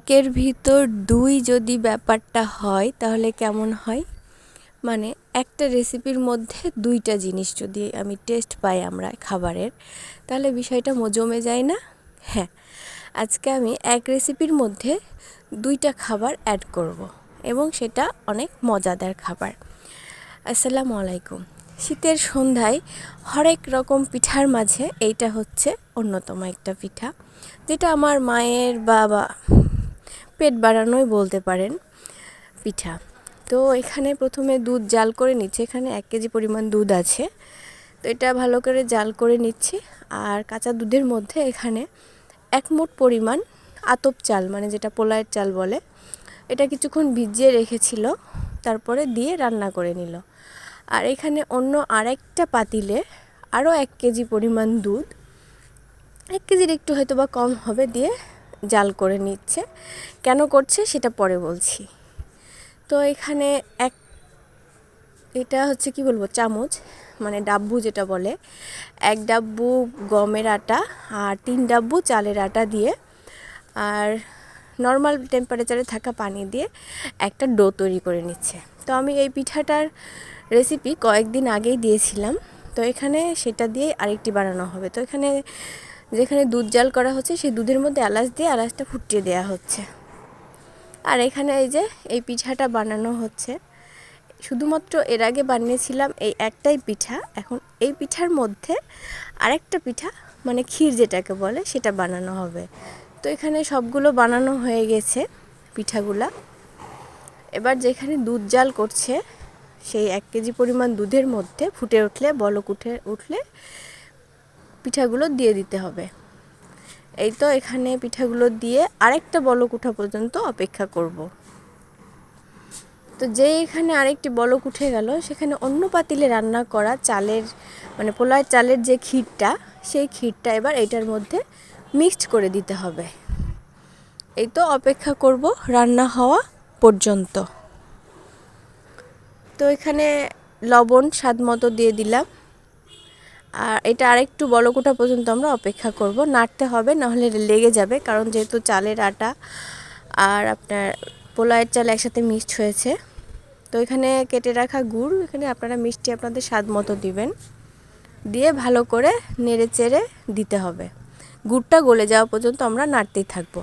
একের ভিতর দুই যদি ব্যাপারটা হয়, তাহলে কেমন হয়? মানে একটা রেসিপির মধ্যে দুইটা জিনিস যদি আমি টেস্ট পাই আমরা খাবারের, তাহলে বিষয়টা ম- জমে যায় না? হ্যাঁ আজকে আমি এক রেসিপির মধ্যে দুইটা খাবার অ্যাড করব এবং সেটা অনেক মজাদার খাবার। আসসালামু আলাইকুম। শীতের সন্ধ্যায় হরেক রকম পিঠার মাঝে এইটা হচ্ছে অন্যতম একটা পিঠা, যেটা আমার মায়ের বাবা পেট বাড়ানোই বলতে পারেন পিঠা। তো এখানে প্রথমে দুধ জাল করে নিচ্ছে। এখানে এক কেজি পরিমাণ দুধ আছে। তো এটা ভালো করে জাল করে নিচ্ছি। আর কাঁচা দুধের মধ্যে এখানে এক মুঠ পরিমাণ আতপ চাল মানে যেটা পোলায়ের চাল বলে, এটা কিছুক্ষণ ভিজিয়ে রেখেছিল। তারপরে দিয়ে রান্না করে নিল। আর এখানে অন্য আরেকটা পাতিলে আরও এক কেজি পরিমাণ দুধ, এক কেজির একটু হয়তো বা কম হবে, দিয়ে জাল করে নিচ্ছে। কেন করছে সেটা পরে বলছি। তো এখানে এক, এটা হচ্ছে কি বলব, চামচ মানে ডাব্বু যেটা বলে। এক ডাব্বু গমের আটা আর তিন ডাব্বু চালের আটা দিয়ে আর নর্মাল টেম্পারেচারে থাকা পানি দিয়ে একটা ডো তৈরি করে নিচ্ছে। তো আমি এই পিঠাটার রেসিপি কয়েকদিন আগেই দিয়েছিলাম। তো এখানে সেটা দিয়ে আরেকটি বানানো হবে। তো এখানে যেখানে দুধ জাল করা হচ্ছে, সেই দুধের মধ্যে এলাচ দিয়ে এলাচটা ফুটিয়ে দেওয়া হচ্ছে। আর এখানে এই যে, এই পিঠাটা বানানো হচ্ছে। শুধুমাত্র এর আগে বানিয়েছিলাম এই একটাই পিঠা। এখন এই পিঠার মধ্যে আরেকটা পিঠা মানে ক্ষীর যেটাকে বলে, সেটা বানানো হবে। তো এখানে সবগুলো বানানো হয়ে গেছে পিঠাগুলা। এবার যেখানে দুধ জাল করছে, সেই এক কেজি পরিমাণ দুধের মধ্যে ফুটে উঠলে, বলক উঠে উঠলে পিঠাগুলো দিয়ে দিতে হবে। এই তো এখানে পিঠাগুলো দিয়ে আরেকটা বলক উঠা পর্যন্ত অপেক্ষা করব। তো যে এখানে আরেকটি বলক উঠে গেল, সেখানে অন্য পাতিলে রান্না করা চালের মানে পোলার চালের যে ক্ষীরটা, সেই ক্ষীরটা এবার এটার মধ্যে মিক্সড করে দিতে হবে। এই তো অপেক্ষা করব রান্না হওয়া পর্যন্ত। তো এখানে লবণ স্বাদ মতো দিয়ে দিলাম। আর এটা আরেকটু বলকোটা পর্যন্ত আমরা অপেক্ষা করব। নাড়তে হবে, নাহলে লেগে যাবে, কারণ যেহেতু চালের আটা আর আপনার পোলায়ের চাল একসাথে মিক্সড হয়েছে। তো এখানে কেটে রাখা গুড়, এখানে আপনারা মিষ্টি আপনাদের স্বাদ মতো দিবেন। দিয়ে ভালো করে নেড়ে চেড়ে দিতে হবে। গুড়টা গলে যাওয়া পর্যন্ত আমরা নাড়তেই থাকব।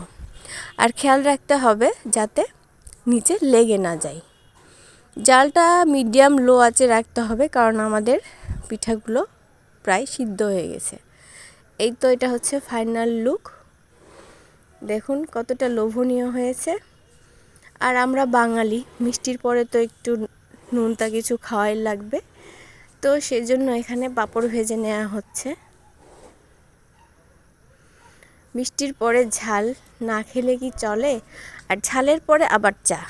আর খেয়াল রাখতে হবে যাতে নিচে লেগে না যায়। জালটা মিডিয়াম লো আঁচে রাখতে হবে, কারণ আমাদের পিঠাগুলো প্রায় সিদ্ধ হয়ে গেছে। এই তো এটা হচ্ছে ফাইনাল লুক দেখুন কতটা লোভনীয় হয়েছে। আর আমরা বাঙালি, মিষ্টির পরে তো একটু নুনটা কিছু খাওয়াই লাগবে। তো সেই জন্য এখানে পাঁপড় ভেজে নেওয়া হচ্ছে। মিষ্টির পরে ঝাল না খেলে কি চলে? আর ঝালের পরে আবার চা।